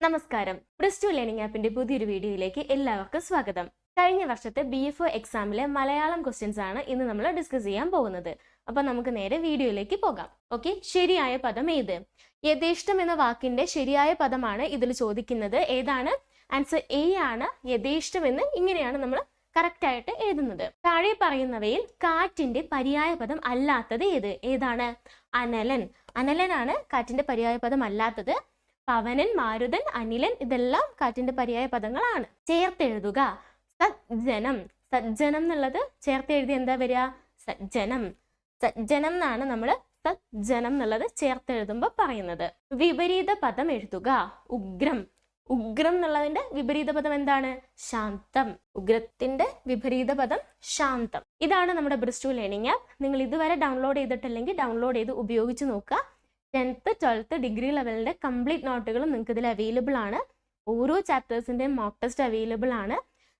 നമസ്കാരം. Plus two learning ആപ്പിന്റെ പുതിയൊരു വീഡിയോയിലേക്ക് എല്ലാവർക്കും സ്വാഗതം. കഴിഞ്ഞ വർഷത്തെ ബി എഫ് ഒ എക്സാമിലെ മലയാളം ക്വസ്റ്റ്യൻസ് ആണ് ഇന്ന് നമ്മൾ ഡിസ്കസ് ചെയ്യാൻ പോകുന്നത്. അപ്പൊ നമുക്ക് നേരെ വീഡിയോയിലേക്ക് പോകാം. ഓക്കെ ശരിയായ പദം ഏത്? യഥേഷ്ടം എന്ന വാക്കിന്റെ ശരിയായ പദമാണ് ഇതിൽ ചോദിക്കുന്നത്. ഏതാണ്? ആൻസർ എ ആണ്. യഥേഷ്ടം എന്ന് ഇങ്ങനെയാണ് നമ്മൾ കറക്റ്റ് ആയിട്ട് എഴുതുന്നത്. താഴെ പറയുന്നവയിൽ കാറ്റിന്റെ പര്യായ പദം അല്ലാത്തത് ഏത്? ഏതാണ്? അനലൻ. ആണ് കാറ്റിന്റെ പര്യായ പദം അല്ലാത്തത്. പവനൻ മാരുതൻ അനിലൻ ഇതെല്ലാം കാറ്റിന്റെ പര്യായ പദങ്ങളാണ്. ചേർത്തെഴുതുക. സജ്ജനം. സജ്ജനം എന്നുള്ളത് ചേർത്ത് എഴുതി എന്താ വരിക? സജ്ജനം. സജ്ജനം എന്നാണ് നമ്മൾ സജ്ജനം എന്നുള്ളത് ചേർത്ത് എഴുതുമ്പോൾ പറയുന്നത്. വിപരീത പദം എഴുതുക. ഉഗ്രം. ഉഗ്രം എന്നുള്ളതിന്റെ വിപരീത പദം എന്താണ്? ശാന്തം. ഉഗ്രത്തിന്റെ വിപരീത പദം ശാന്തം. ഇതാണ് നമ്മുടെ ബ്രിസ്റ്റു ലേണിംഗ് ആപ്പ്. നിങ്ങൾ ഇതുവരെ ഡൗൺലോഡ് ചെയ്തിട്ടില്ലെങ്കിൽ ഡൗൺലോഡ് ചെയ്ത് ഉപയോഗിച്ച് നോക്കുക. ടെൻത്ത് ട്വൽത്ത് ഡിഗ്രി ലെവലിന്റെ കംപ്ലീറ്റ് നോട്ടുകളും നിങ്ങൾക്ക് ഇതിൽ അവൈലബിൾ ആണ്. ഓരോ ചാപ്റ്റേഴ്സിന്റെയും മോക്ക് ടെസ്റ്റ് അവൈലബിൾ ആണ്.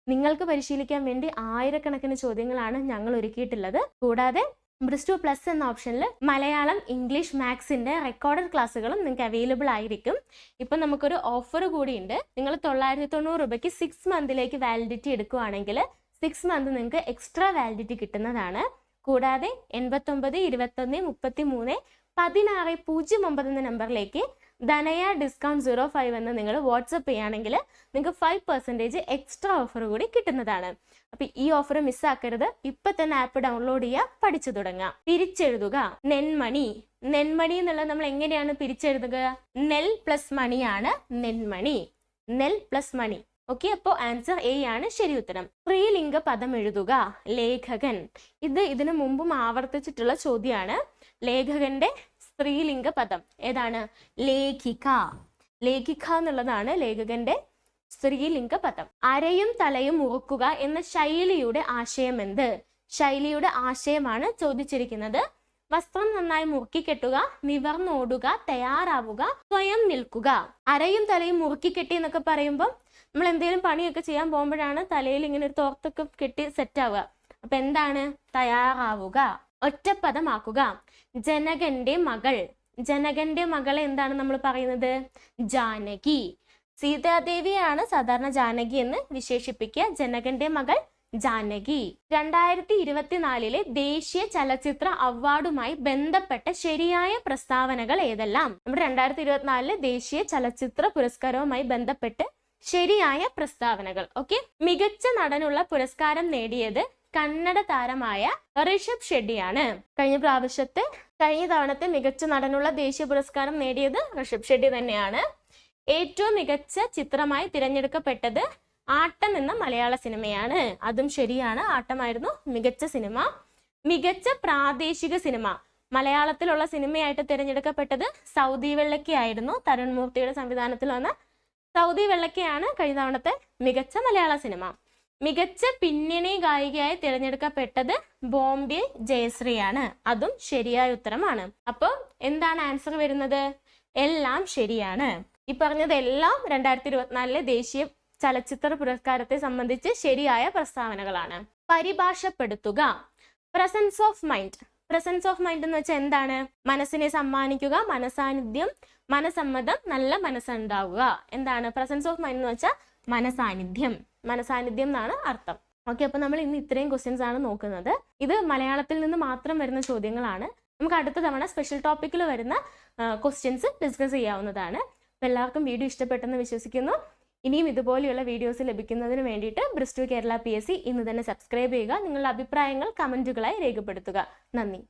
നിങ്ങൾക്ക് പരിശീലിക്കാൻ വേണ്ടി ആയിരക്കണക്കിന് ചോദ്യങ്ങളാണ് ഞങ്ങൾ ഒരുക്കിയിട്ടുള്ളത്. കൂടാതെ ബ്രിസ്റ്റു പ്ലസ് എന്ന ഓപ്ഷനിൽ മലയാളം ഇംഗ്ലീഷ് മാത്സിന്റെ റെക്കോർഡഡ് ക്ലാസ്സുകളും നിങ്ങൾക്ക് അവൈലബിൾ ആയിരിക്കും. ഇപ്പം നമുക്കൊരു ഓഫർ കൂടിയുണ്ട്. നിങ്ങൾ തൊള്ളായിരത്തി തൊണ്ണൂറ് രൂപയ്ക്ക് സിക്സ് മന്തിലേക്ക് വാലിഡിറ്റി എടുക്കുകയാണെങ്കിൽ സിക്സ് മന്ത് നിങ്ങൾക്ക് എക്സ്ട്രാ വാലിഡിറ്റി കിട്ടുന്നതാണ്. കൂടാതെ എൺപത്തൊമ്പത് ഇരുപത്തൊന്ന് മുപ്പത്തി മൂന്ന് പതിനാറ് പൂജ്യം ഒമ്പത് എന്ന നമ്പറിലേക്ക് ധനയ ഡിസ്കൗണ്ട് സീറോ ഫൈവ് എന്ന് നിങ്ങൾ വാട്സപ്പ് ചെയ്യുകയാണെങ്കിൽ നിങ്ങൾക്ക് ഫൈവ് പെർസെന്റേജ് എക്സ്ട്രാ ഓഫർ കൂടി കിട്ടുന്നതാണ്. അപ്പൊ ഈ ഓഫർ മിസ്സാക്കരുത് ഇപ്പൊ തന്നെ ആപ്പ് ഡൗൺലോഡ് ചെയ്യുക പഠിച്ചു തുടങ്ങാം പിരിച്ചെഴുതുക നെന്മണി നെന്മണി എന്നുള്ളത് നമ്മൾ എങ്ങനെയാണ് പിരിച്ചെഴുതുക നെൽ പ്ലസ് മണിയാണ് നെന്മണി നെൽ പ്ലസ് മണി. ഓക്കെ അപ്പോൾ ആൻസർ എ ആണ് ശരി ഉത്തരം. സ്ത്രീലിംഗ പദം എഴുതുക ലേഖകൻ. ഇത് ഇതിനു മുമ്പും ആവർത്തിച്ചിട്ടുള്ള ചോദ്യമാണ് ലേഖകന്റെ സ്ത്രീലിംഗ പദം ഏതാണ്? ലേഖിക. ലേഖിക എന്നുള്ളതാണ് ലേഖകന്റെ സ്ത്രീലിംഗ പദം അരയും തലയും മുറുക്കുക എന്ന ശൈലിയുടെ ആശയം എന്ത്? ശൈലിയുടെ ആശയമാണ് ചോദിച്ചിരിക്കുന്നത്. വസ്ത്രം നന്നായി മുറുക്കിക്കെട്ടുക നിവർന്നോടുക തയ്യാറാവുക സ്വയം നിൽക്കുക. അരയും തലയും മുറുക്കിക്കെട്ടി എന്നൊക്കെ പറയുമ്പോൾ നമ്മൾ എന്തെങ്കിലും പണിയൊക്കെ ചെയ്യാൻ പോകുമ്പോഴാണ് തലയിൽ ഇങ്ങനെ ഒരു തോർത്തൊക്കെ കെട്ടി സെറ്റ് ആവുക അപ്പൊ എന്താണ്? തയ്യാറാവുക. ഒറ്റപ്പദമാക്കുക. ജനകന്റെ മകൾ. ജനകന്റെ മകളെ എന്താണ് നമ്മൾ പറയുന്നത്? ജാനകി. സീതാദേവിയാണ് സാധാരണ ജാനകി എന്ന് വിശേഷിപ്പിക്കുക. ജനകന്റെ മകൾ ജാനകി രണ്ടായിരത്തി ഇരുപത്തിനാലിലെ ദേശീയ ചലച്ചിത്ര അവാർഡുമായി ബന്ധപ്പെട്ട ശരിയായ പ്രസ്താവനകൾ ഏതെല്ലാം? നമ്മുടെ രണ്ടായിരത്തി ഇരുപത്തിനാലിലെ ദേശീയ ചലച്ചിത്ര പുരസ്കാരവുമായി ബന്ധപ്പെട്ട് ശരിയായ പ്രസ്താവനകൾ. ഓക്കെ? മികച്ച നടനുള്ള പുരസ്കാരം നേടിയത് കന്നഡ താരമായ ഋഷഭ് ഷെഡിയാണ് കഴിഞ്ഞ പ്രാവശ്യത്തെ കഴിഞ്ഞ തവണത്തെ മികച്ച നടനുള്ള ദേശീയ പുരസ്കാരം നേടിയത് ഋഷഭ് ഷെഡി തന്നെയാണ്. ഏറ്റവും മികച്ച ചിത്രമായി തിരഞ്ഞെടുക്കപ്പെട്ടത് ആട്ടം എന്ന മലയാള സിനിമയാണ്. അതും ശരിയാണ്. ആട്ടമായിരുന്നു മികച്ച സിനിമ. മികച്ച പ്രാദേശിക സിനിമ. മലയാളത്തിലുള്ള സിനിമയായിട്ട് തിരഞ്ഞെടുക്കപ്പെട്ടത് സൗദി വെള്ളക്കയായിരുന്നു. തരുൺ മൂർത്തിയുടെ സംവിധാനത്തിൽ വന്ന സൗദി വെള്ളക്കയാണ് കഴിഞ്ഞ മികച്ച മലയാള സിനിമ. മികച്ച പിന്നണി ഗായികയായി തിരഞ്ഞെടുക്കപ്പെട്ടത് ബോംബെ ജയശ്രീയാണ്. അതും ശരിയായ ഉത്തരമാണ്. അപ്പോൾ എന്താണ് ആൻസർ വരുന്നത്? എല്ലാം ശരിയാണ്. ഈ പറഞ്ഞതെല്ലാം രണ്ടായിരത്തി ഇരുപത്തിനാലിലെ ദേശീയ ചലച്ചിത്ര പുരസ്കാരത്തെ സംബന്ധിച്ച് ശരിയായ പ്രസ്താവനകളാണ്. പരിഭാഷപ്പെടുത്തുക. Presence of mind presence of mind എന്ന് വെച്ചാൽ എന്താണ്? മനസ്സിനെ സമ്മാനിക്കുക മനസാന്നിധ്യം മനസമ്മതം നല്ല മനസ്സുണ്ടാവുക. എന്താണ്? പ്രസൻസ് ഓഫ് മൈൻഡ് എന്ന് വെച്ചാൽ മനസാന്നിധ്യം. മനസാന്നിധ്യം എന്നാണ് അർത്ഥം. ഓക്കെ അപ്പൊ നമ്മൾ ഇന്ന് ഇത്രയും ക്വസ്റ്റ്യൻസ് ആണ് നോക്കുന്നത്. ഇത് മലയാളത്തിൽ നിന്ന് മാത്രം വരുന്ന ചോദ്യങ്ങളാണ്. നമുക്ക് അടുത്ത തവണ സ്പെഷ്യൽ ടോപ്പിക്കിൽ വരുന്ന ക്വസ്റ്റ്യൻസ് ഡിസ്കസ് ചെയ്യാവുന്നതാണ്. എല്ലാവർക്കും വീഡിയോ ഇഷ്ടപ്പെട്ടെന്ന് വിശ്വസിക്കുന്നു. ഇനിയും ഇതുപോലെയുള്ള വീഡിയോസ് ലഭിക്കുന്നതിന് വേണ്ടിയിട്ട് ബ്രിസ്റ്റു കേരള പി എസ് സി ഇന്ന് തന്നെ സബ്സ്ക്രൈബ് ചെയ്യുക നിങ്ങളുടെ അഭിപ്രായങ്ങൾ കമന്റുകളായി രേഖപ്പെടുത്തുക. നന്ദി.